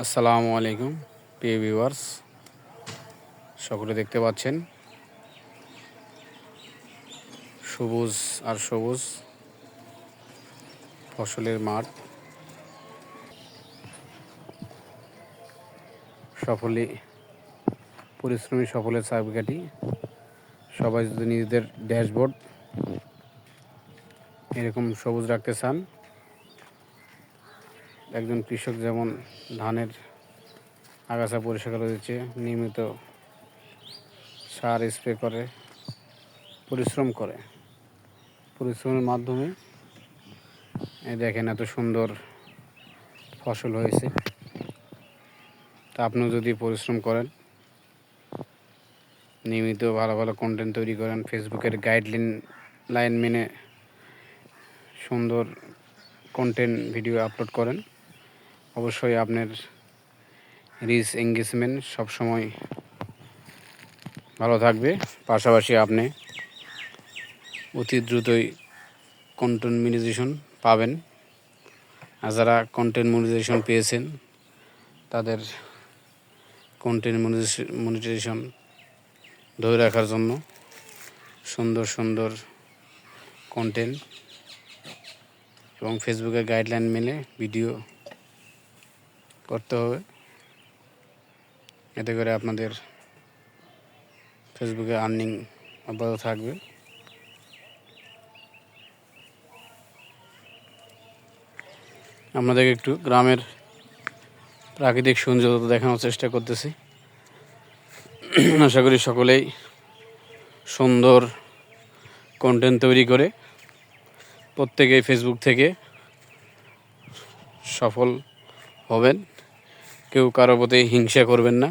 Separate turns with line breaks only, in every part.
আসসালামু আলাইকুম, প্রিয় ভিউয়ার্স। সকলে দেখতে পাচ্ছেন? সবুজ আর সবুজ ফসলের মাঠ। সফলে পরিশ্রমী সফলের চাবিকাঠি। সবাই যদি নিজেদের ড্যাশবোর্ড এরকম সবুজ রাখতে চান একজন কৃষক যেমন ধানের আগাছা পরিষ্কার করে দিচ্ছে, নিয়মিত সার স্প্রে করে, পরিশ্রম করে। পরিশ্রমের মাধ্যমে দেখেন এত সুন্দর ফসল হয়েছে। তা আপনিও যদি পরিশ্রম করেন, নিয়মিত ভালো ভালো কন্টেন্ট তৈরি করেন, ফেসবুকের গাইডলাইন লাইন মেনে সুন্দর কন্টেন্ট ভিডিও আপলোড করেন অবশ্যই আপনার রিচ এঙ্গেজমেন্ট সবসময় ভালো থাকবে। পাশাপাশি আপনি অতি দ্রুতই কন্টেন্ট মিনিজেশন পাবেন। আর যারা কন্টেন্ট মনিটাইজেশন পেয়েছেন, তাদের কন্টেন্ট মনিটাইজেশন ধরে রাখার জন্য সুন্দর সুন্দর কন্টেন্ট এবং ফেসবুকের গাইডলাইন মেলে ভিডিও করতে হবে। এতে করে আপনাদের ফেসবুকে আর্নিং অব্যাহত থাকবে। আপনাদেরকে একটু গ্রামের প্রাকৃতিক সৌন্দর্য দেখানোর চেষ্টা করতেছি। আশা করি সকলেই সুন্দর কন্টেন্ট তৈরি করে প্রত্যেকেই ফেসবুক থেকে সফল হবেন। কেউ কারও প্রতি হিংসা করবেন না।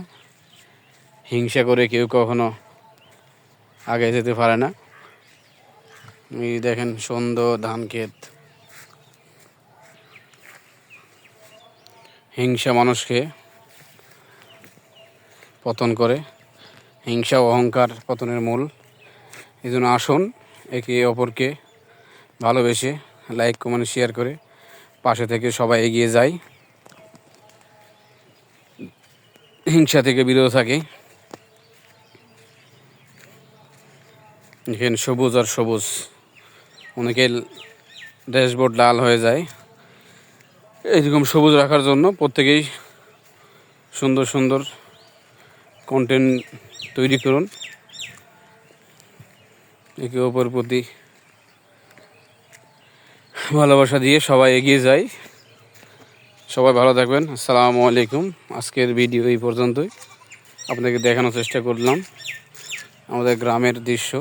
হিংসা করে কেউ কখনো আগে যেতে পারে না। এই দেখেন সুন্দর ধান ক্ষেত হিংসা মানুষকে পতন করে। হিংসা ও অহংকার পতনের মূল। এই জন্য আসুন একে অপরকে ভালোবেসে লাইক কমেন্ট শেয়ার করে পাশে থেকে সবাই এগিয়ে যায় হিংসা থেকে বিরত থাকে। এখানে সবুজ আর সবুজ। অনেকের ড্যাশবোর্ড লাল হয়ে যায়। এইরকম সবুজ রাখার জন্য প্রত্যেকেই সুন্দর সুন্দর কন্টেন্ট তৈরি করুন। একে অপর প্রতি ভালোবাসা দিয়ে সবাই এগিয়ে যায়। সবাই ভালো থাকবেন। আসসালামু আলাইকুম। আজকের ভিডিও এই পর্যন্তই। আপনাকে দেখানোর চেষ্টা করলাম। আমাদের গ্রামের দৃশ্য।